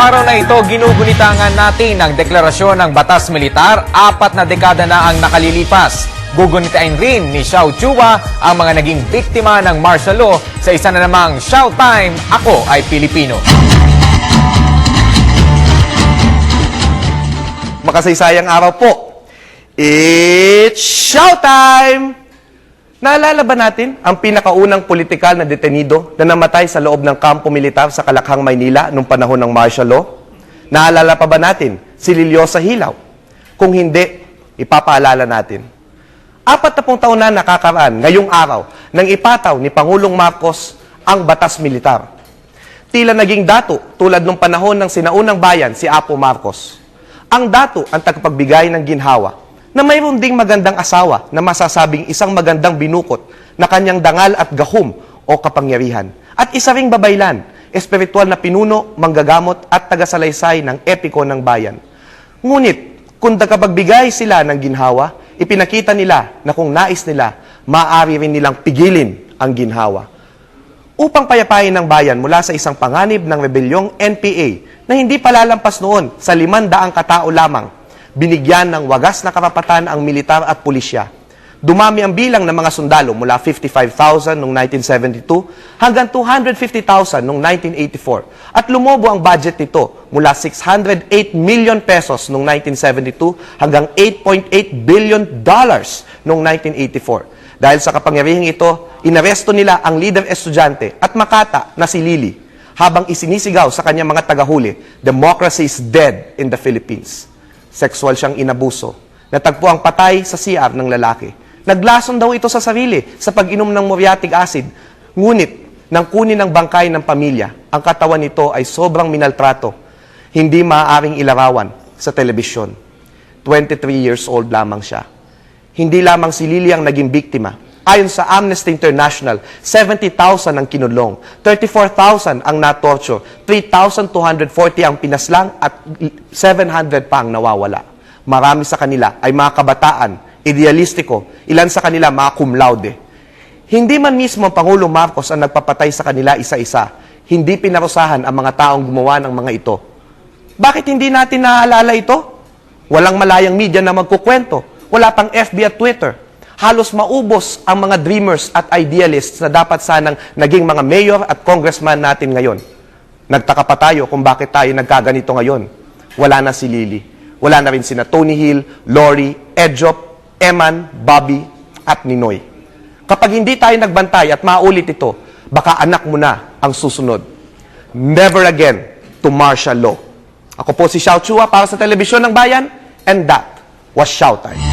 Araw na ito, ginugunitangan natin ang deklarasyon ng batas militar. Apat na dekada na ang nakalilipas. Gugunitain rin ni Xiao Chua ang mga naging biktima ng martial law sa isa na namang Xiao Time, Ako ay Pilipino. makasaysayang araw po. It's showtime! Naalala ba natin ang pinakaunang politikal na detenido na namatay sa loob ng kampo militar sa Kalakhang, Maynila noong panahon ng martial law? Naalala pa ba natin si Liliosa Hilaw? Kung hindi, ipapaalala natin. Apat na pong taon na nakakaraan ngayong araw nang ipataw ni Pangulong Marcos ang batas militar. Tila naging dato tulad nung panahon ng sinaunang bayan si Apo Marcos. Ang dato ang tagapagbigay ng ginhawa na mayroon ding magandang asawa na masasabing isang magandang binukot na kanyang dangal at gahom o kapangyarihan. At isa ring babaylan, espiritual na pinuno, manggagamot at tagasalaysay ng epiko ng bayan. Ngunit, kung tagapagbigay sila ng ginhawa, ipinakita nila na kung nais nila, maaari rin nilang pigilin ang ginhawa upang payapain ng bayan mula sa isang panganib ng rebelyong NPA na hindi palalampas noon sa limandaang katao lamang. Binigyan ng wagas na karapatan ang militar at pulisya. Dumami ang bilang ng mga sundalo mula 55,000 noong 1972 hanggang 250,000 noong 1984 at lumobo ang budget nito mula 608 million pesos noong 1972 hanggang 8.8 billion dollars noong 1984. Dahil sa kapangyarihang ito, inaresto nila ang leader estudyante at makata na si Lily habang isinisigaw sa kanyang mga tagahuli, Democracy is dead in the Philippines. Sexual siyang inabuso. Natagpo ang patay sa CR ng lalaki. Naglason daw ito sa sarili sa pag-inom ng muriatic acid. Ngunit, nang kunin ng bangkay ng pamilya, ang katawan nito ay sobrang minaltrato. Hindi maaaring ilarawan sa telebisyon. 23 years old lamang siya. Hindi lamang si Lily ang naging biktima. Ayon sa Amnesty International, 70,000 ang kinulong, 34,000 ang natorture, 3,240 ang pinaslang at 700 pa ang nawawala. Marami sa kanila ay mga kabataan, idealistiko, ilan sa kanila mga cum laude. Hindi man mismo ang Pangulo Marcos ang nagpapatay sa kanila isa-isa, hindi pinarusahan ang mga taong gumawa ng mga ito. Bakit hindi natin naaalala ito? Walang malayang media na magkukwento. Wala pang FB at Twitter. Halos maubos ang mga dreamers at idealists na dapat sanang naging mga mayor at congressman natin ngayon. Nagtaka pa tayo kung bakit tayo nagkaganito ngayon. Wala na si Lily. Wala na rin sina Tony Hill, Lori, Edjop, Eman, Bobby, at Ninoy. Kapag hindi tayo nagbantay at maulit ito, baka anak mo na ang susunod. Never again to martial law. Ako po si Xiao Chua para sa Telebisyon ng Bayan, and that was Xiao Time.